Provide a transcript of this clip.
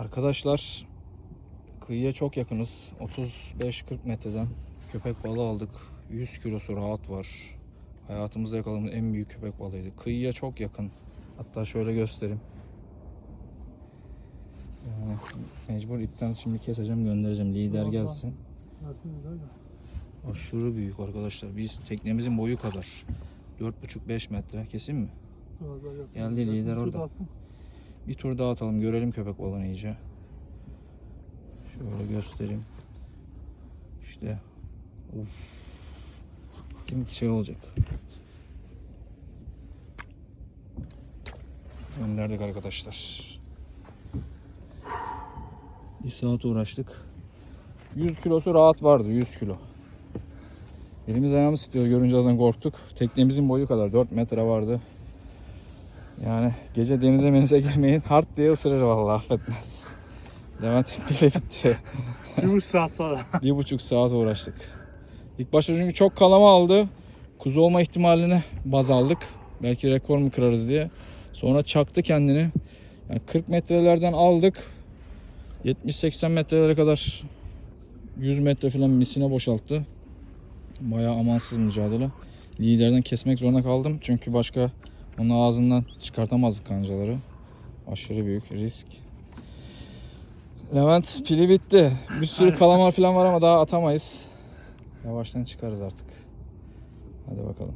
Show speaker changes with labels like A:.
A: Arkadaşlar kıyıya çok yakınız. 35-40 metreden köpek balığı aldık. 100 kilosu rahat var. Hayatımızda yakaladığımız en büyük köpek balığıydı. Kıyıya çok yakın. Hatta şöyle göstereyim. Yani mecbur ipten şimdi keseceğim göndereceğim. Lider gelsin. Aşırı büyük arkadaşlar. Biz teknemizin boyu kadar. 4,5-5 metre. Kesin mi? Geldi, lider orada. Bir tur daha atalım. Görelim köpek balığını iyice. Şöyle göstereyim. İşte. Uf. Dedim ki şey olacak. Gönderdik arkadaşlar. Bir saat uğraştık. 100 kilosu rahat vardı. 100 kilo. Elimiz ayağımız titriyor. Görünce zaten korktuk. Teknemizin boyu kadar. 4 metre vardı. Yani gece denize menize girmeyin. Hard diye ısırır vallahi affetmez. Levent'in bile bitti.
B: Bir buçuk saat sonra.
A: bir buçuk saat uğraştık. İlk başta çünkü çok kalama aldı. Kuzu olma ihtimalini baz aldık. Belki rekor mu kırarız diye. Sonra çaktı kendini. Yani 40 metrelerden aldık. 70-80 metrelere kadar 100 metre falan misine boşalttı. Bayağı amansız mücadele. Liderden kesmek zorunda kaldım. Çünkü başka onun ağzından çıkartamazdık kancaları. Aşırı büyük risk. Levent pili bitti. Bir sürü kalamar falan var ama daha atamayız. Yavaştan çıkarız artık. Hadi bakalım.